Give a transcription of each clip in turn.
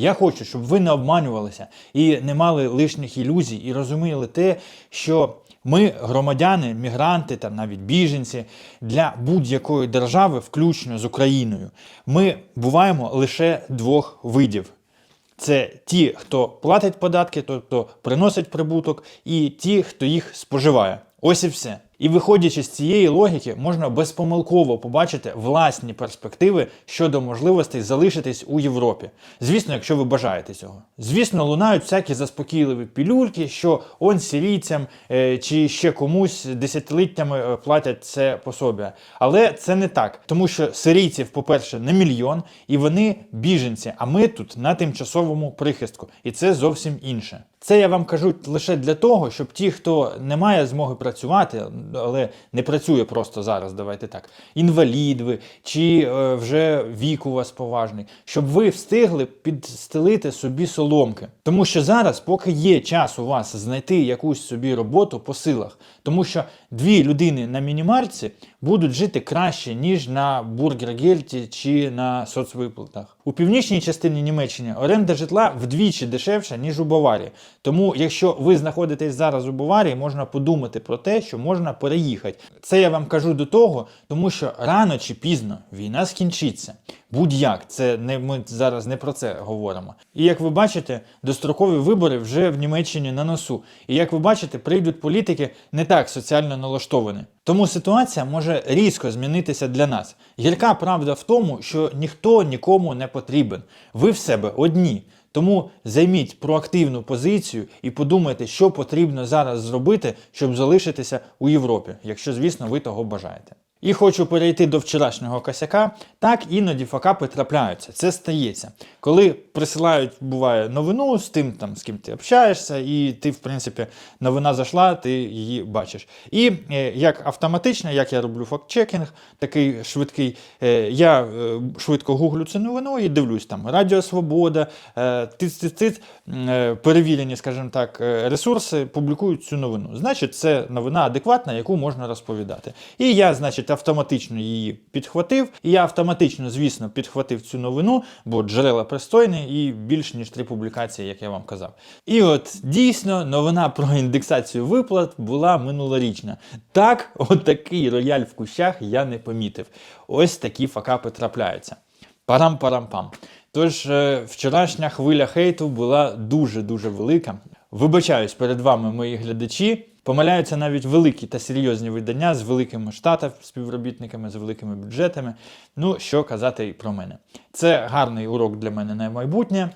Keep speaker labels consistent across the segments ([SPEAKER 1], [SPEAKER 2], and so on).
[SPEAKER 1] Я хочу, щоб ви не обманювалися і не мали лишніх ілюзій, і розуміли те, що ми, громадяни, мігранти та навіть біженці для будь-якої держави, включно з Україною, ми буваємо лише двох видів. Це ті, хто платить податки, тобто приносить прибуток, і ті, хто їх споживає. Ось і все. І виходячи з цієї логіки, можна безпомилково побачити власні перспективи щодо можливостей залишитись у Європі. Звісно, якщо ви бажаєте цього. Звісно, лунають всякі заспокійливі пілюльки, що он сирійцям е, чи ще комусь десятиліттями е, платять це пособія. Але це не так, тому що сирійців, по-перше, не мільйон, і вони біженці. А ми тут на тимчасовому прихистку, і це зовсім інше. Це я вам кажу лише для того, щоб ті, хто не має змоги працювати, але не працює просто зараз, давайте так, інвалід ви, чи е, вже вік у вас поважний, щоб ви встигли підстелити собі соломки. Тому що зараз, поки є час у вас знайти якусь собі роботу по силах, тому що дві людини на мінімарці будуть жити краще, ніж на бургергельті чи на соцвиплатах. У північній частині Німеччини оренда житла вдвічі дешевша, ніж у Баварії. Тому, якщо ви знаходитесь зараз у Баварії, можна подумати про те, що можна переїхати. Це я вам кажу до того, тому що рано чи пізно війна скінчиться. Будь-як, це не ми зараз не про це говоримо. І як ви бачите, дострокові вибори вже в Німеччині на носу. І як ви бачите, прийдуть політики не так соціально налаштовані. Тому ситуація може різко змінитися для нас. Гірка правда в тому, що ніхто нікому не потрібен. Ви в себе одні. Тому займіть проактивну позицію і подумайте, що потрібно зараз зробити, щоб залишитися у Європі, якщо, звісно, ви того бажаєте. І хочу перейти до вчорашнього косяка. Так іноді факапи трапляються. Це стається. Коли присилають, буває, новину з тим, там, з ким ти общаєшся, і ти, в принципі, новина зайшла, ти її бачиш. І е, як автоматично, як я роблю факт-чекінг, такий швидкий, е, я е, швидко гуглю цю новину і дивлюсь там Радіо Свобода, тиц-тиц-тиц, е, перевірені, скажімо так, ресурси публікують цю новину. Значить, це новина адекватна, яку можна розповідати. І я, значить, автоматично її підхватив. І я автоматично, звісно, підхватив цю новину, бо джерела пристойні і більш ніж три публікації, як я вам казав. І от дійсно новина про індексацію виплат була минулорічна. Так, от рояль в кущах я не помітив. Ось такі факапи трапляються. Парам-парам-пам. Тож е, вчорашня хвиля хейту була дуже-дуже велика. Вибачаюсь перед вами, мої глядачі. Помиляються навіть великі та серйозні видання з великими штатами, співробітниками, з великими бюджетами. Ну, що казати і про мене. Це гарний урок для мене на майбутнє.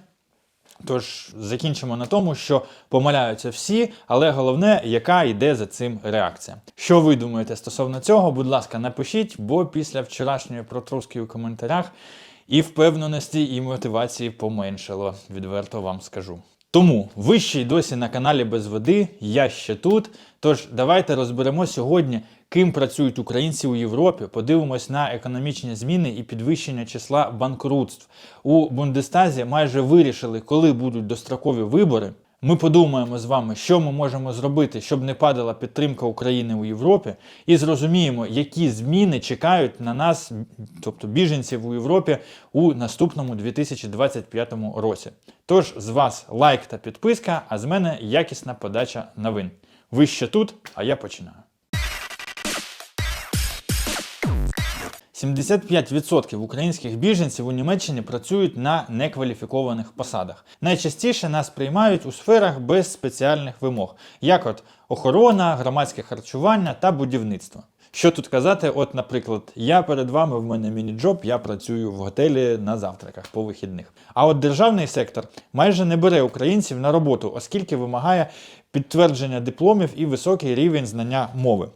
[SPEAKER 1] Тож закінчимо на тому, що помиляються всі, але головне, яка йде за цим реакція. Що ви думаєте стосовно цього? Будь ласка, напишіть, бо після вчорашньої протруски у коментарях і впевненості, і мотивації поменшало, відверто вам скажу. Тому ви ще й досі на каналі без води, я ще тут. Тож давайте розберемо сьогодні, ким працюють українці у Європі. Подивимось на економічні зміни і підвищення числа банкрутств. У Бундестазі майже вирішили, коли будуть дострокові вибори. Ми подумаємо з вами, що ми можемо зробити, щоб не падала підтримка України у Європі, і зрозуміємо, які зміни чекають на нас, тобто біженців у Європі, у наступному 2025 році. Тож з вас лайк та підписка, а з мене якісна подача новин. Ви ще тут, а я починаю. 75% українських біженців у Німеччині працюють на некваліфікованих посадах. Найчастіше нас приймають у сферах без спеціальних вимог, як от охорона, громадське харчування та будівництво. Що тут казати? От, наприклад, я перед вами, в мене міні-джоб, я працюю в готелі на завтраках по вихідних. А от державний сектор майже не бере українців на роботу, оскільки вимагає підтвердження дипломів і високий рівень знання мови.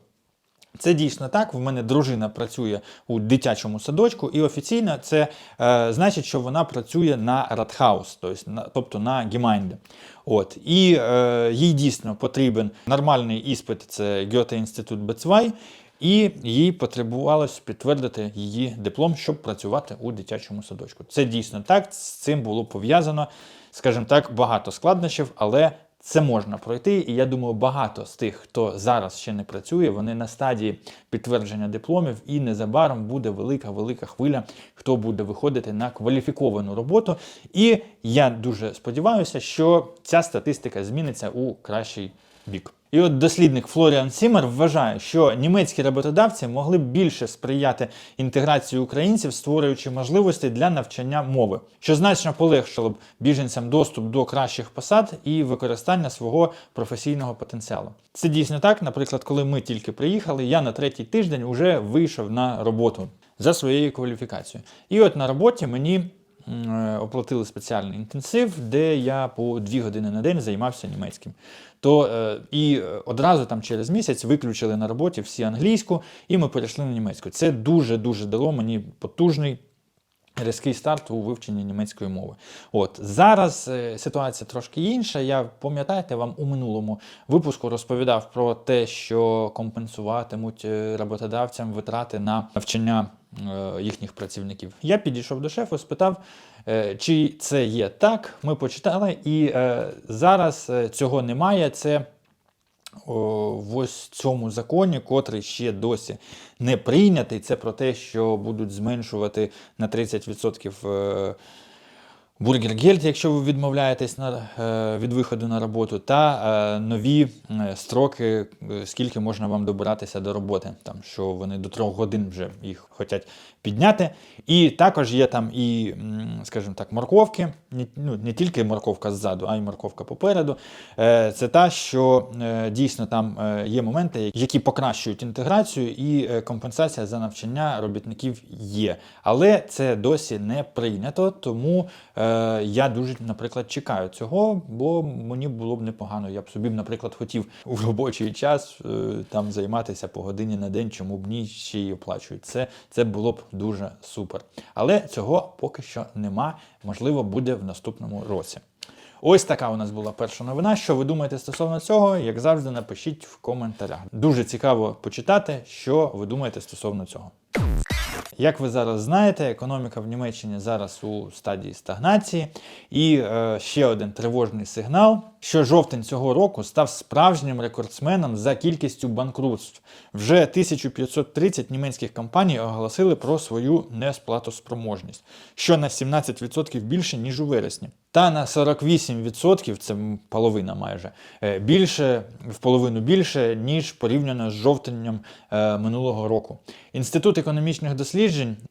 [SPEAKER 1] Це дійсно так. В мене дружина працює у дитячому садочку, і офіційно це е, значить, що вона працює на Радхаус, тобто на, тобто на Гімайнде. От і е, їй дійсно потрібен нормальний іспит. Це Гьоте інститут Бецвай. І їй потребувалось підтвердити її диплом, щоб працювати у дитячому садочку. Це дійсно так. З цим було пов'язано, скажімо так, багато складнощів, але Це можна пройти, і я думаю, багато з тих, хто зараз ще не працює, вони на стадії підтвердження дипломів, і незабаром буде велика велика хвиля, хто буде виходити на кваліфіковану роботу. І я дуже сподіваюся, що ця статистика зміниться у кращий бік. І от дослідник Флоріан Сімер вважає, що німецькі роботодавці могли б більше сприяти інтеграції українців, створюючи можливості для навчання мови, що значно полегшило б біженцям доступ до кращих посад і використання свого професійного потенціалу. Це дійсно так. Наприклад, коли ми тільки приїхали, я на третій тиждень вже вийшов на роботу за своєю кваліфікацією. І от на роботі мені оплатили спеціальний інтенсив, де я по дві години на день займався німецьким. То е, і е, одразу там через місяць виключили на роботі всі англійську, і ми перейшли на німецьку. Це дуже дуже дало мені потужний. Різкий старт у вивченні німецької мови. От зараз е, ситуація трошки інша. Я пам'ятаєте, вам у минулому випуску розповідав про те, що компенсуватимуть е, роботодавцям витрати на навчання е, їхніх працівників. Я підійшов до шефу, спитав, чи це є так. Ми почитали, і зараз цього немає. Це в ось цьому законі, котрий ще досі не прийнятий. Це про те, що будуть зменшувати на 30% е, бургергельд, якщо ви відмовляєтесь на, е, від виходу на роботу, та е, нові е, строки, скільки можна вам добиратися до роботи, там, що вони до трьох годин вже їх хочуть підняти. І також є там і, скажімо так, морковки, ну, не тільки морковка ззаду, а й морковка попереду. Це та, що дійсно там є моменти, які покращують інтеграцію, і компенсація за навчання робітників є. Але це досі не прийнято, тому я дуже, наприклад, чекаю цього, бо мені було б непогано. Я б собі, наприклад, хотів у робочий час е, там займатися по годині на день, чому б ні, ще й оплачують. Це, це було б дуже супер. Але цього поки що нема. Можливо, буде в наступному році. Ось така у нас була перша новина. Що ви думаєте стосовно цього? Як завжди, напишіть в коментарях. Дуже цікаво почитати, що ви думаєте стосовно цього. Як ви зараз знаєте, економіка в Німеччині зараз у стадії стагнації. І е, ще один тривожний сигнал, що жовтень цього року став справжнім рекордсменом за кількістю банкрутств. Вже 1530 німецьких компаній оголосили про свою несплатоспроможність, що на 17% більше, ніж у вересні. Та на 48%, це половина майже, е, більше, в половину більше, ніж порівняно з жовтнем е, минулого року. Інститут економічних досліджень,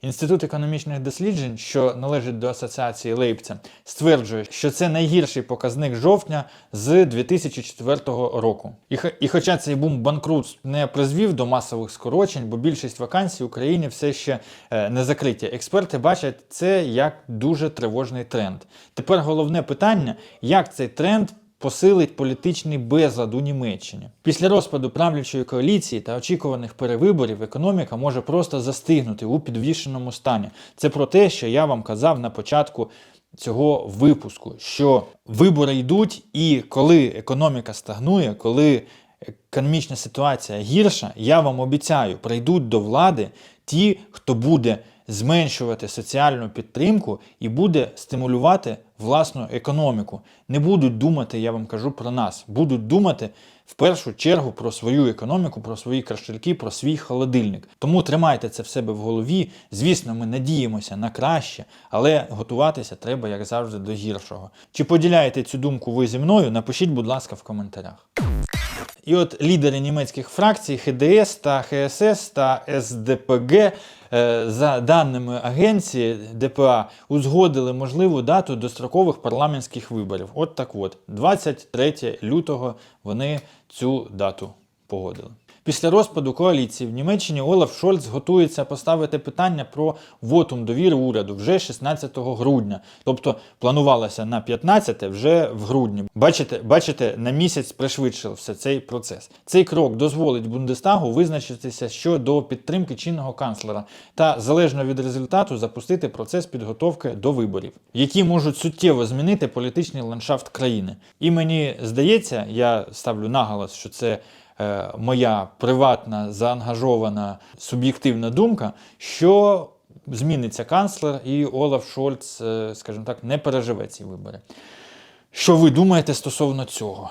[SPEAKER 1] Інститут економічних досліджень, що належить до асоціації Лейпця, стверджує, що це найгірший показник жовтня з 2004 року. І, і хоча цей бум банкрутств не призвів до масових скорочень, бо більшість вакансій в Україні все ще е, не закриті. Експерти бачать це як дуже тривожний тренд. Тепер головне питання, як цей тренд посилить політичний безлад у Німеччині. Після розпаду правлячої коаліції та очікуваних перевиборів економіка може просто застигнути у підвішеному стані. Це про те, що я вам казав на початку цього випуску, що вибори йдуть, і коли економіка стагнує, коли економічна ситуація гірша, я вам обіцяю, прийдуть до влади ті, хто буде зменшувати соціальну підтримку і буде стимулювати власну економіку. Не будуть думати, я вам кажу про нас, будуть думати в першу чергу про свою економіку, про свої кошельки, про свій холодильник. Тому тримайте це в себе в голові. Звісно, ми надіємося на краще, але готуватися треба, як завжди, до гіршого. Чи поділяєте цю думку ви зі мною? Напишіть, будь ласка, в коментарях. І от лідери німецьких фракцій ХДС та ХСС та СДПГ, е, за даними агенції ДПА, узгодили можливу дату дострокових парламентських виборів. От так от, 23 лютого вони цю дату погодили. Після розпаду коаліції в Німеччині Олаф Шольц готується поставити питання про вотум довіри уряду вже 16 грудня. Тобто планувалося на 15 вже в грудні. Бачите, бачите, на місяць пришвидшився цей процес. Цей крок дозволить Бундестагу визначитися щодо підтримки чинного канцлера та залежно від результату запустити процес підготовки до виборів, які можуть суттєво змінити політичний ландшафт країни. І мені здається, я ставлю наголос, що це моя приватна, заангажована, суб'єктивна думка, що зміниться канцлер і Олаф Шольц, е, скажімо так, не переживе ці вибори. Що ви думаєте стосовно цього?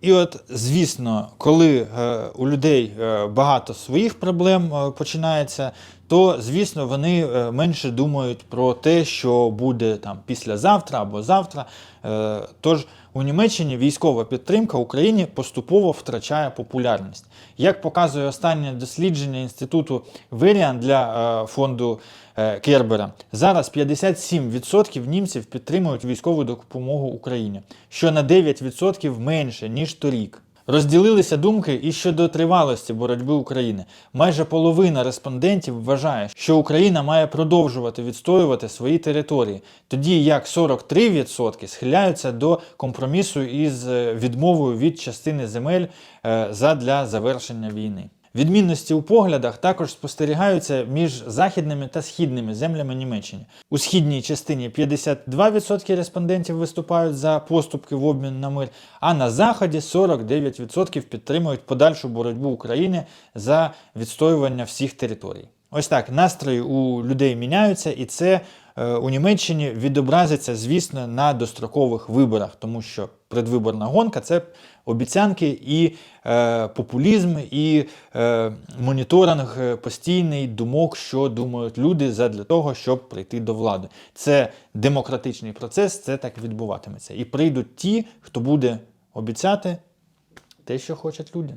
[SPEAKER 1] І от, звісно, коли е, у людей е, багато своїх проблем е, починається, то звісно вони е, менше думають про те, що буде там післязавтра або завтра. Е, тож у Німеччині військова підтримка Україні поступово втрачає популярність. Як показує останнє дослідження інституту Виріан для е, фонду е, Кербера, зараз 57% німців підтримують військову допомогу Україні, що на 9% менше ніж торік. Розділилися думки і щодо тривалості боротьби України. Майже половина респондентів вважає, що Україна має продовжувати відстоювати свої території, тоді як 43% схиляються до компромісу із е, відмовою від частини земель е, задля завершення війни. Відмінності у поглядах також спостерігаються між західними та східними землями Німеччини. У східній частині 52% респондентів виступають за поступки в обмін на мир, а на заході 49% підтримують подальшу боротьбу України за відстоювання всіх територій. Ось так настрої у людей міняються, і це у Німеччині відобразиться, звісно, на дострокових виборах, тому що предвиборна гонка це обіцянки і е, популізм, і е, моніторинг е, постійний думок, що думають люди задля того, щоб прийти до влади. Це демократичний процес, це так відбуватиметься. І прийдуть ті, хто буде обіцяти те, що хочуть люди.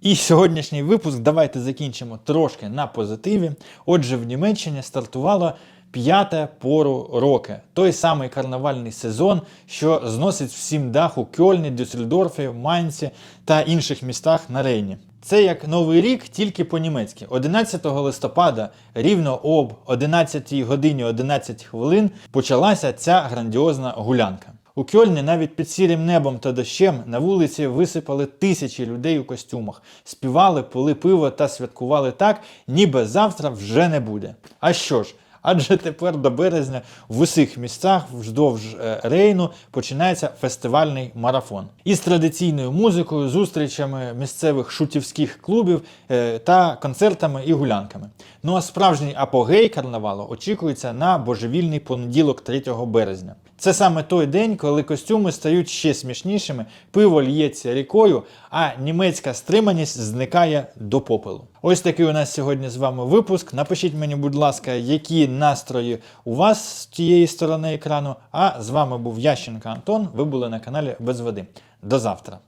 [SPEAKER 1] І сьогоднішній випуск давайте закінчимо трошки на позитиві. Отже, в Німеччині стартувало п'яте пору роки. Той самий карнавальний сезон, що зносить всім дах у Кьольні, Дюссельдорфі, Майнці та інших містах на Рейні. Це як новий рік, тільки по-німецьки. 11 листопада, рівно об 11 годині 11 хвилин, почалася ця грандіозна гулянка. У Кьольні навіть під сірим небом та дощем на вулиці висипали тисячі людей у костюмах, співали, пили пиво та святкували так, ніби завтра вже не буде. А що ж? Адже тепер до березня в усіх місцях вздовж е, Рейну починається фестивальний марафон із традиційною музикою, зустрічами місцевих шутівських клубів е, та концертами і гулянками. Ну а справжній апогей карнавалу очікується на божевільний понеділок 3 березня. Це саме той день, коли костюми стають ще смішнішими, пиво л'ється рікою, а німецька стриманість зникає до попелу. Ось такий у нас сьогодні з вами випуск. Напишіть мені, будь ласка, які настрої у вас з тієї сторони екрану. А з вами був Ященко Антон. Ви були на каналі Без води. До завтра.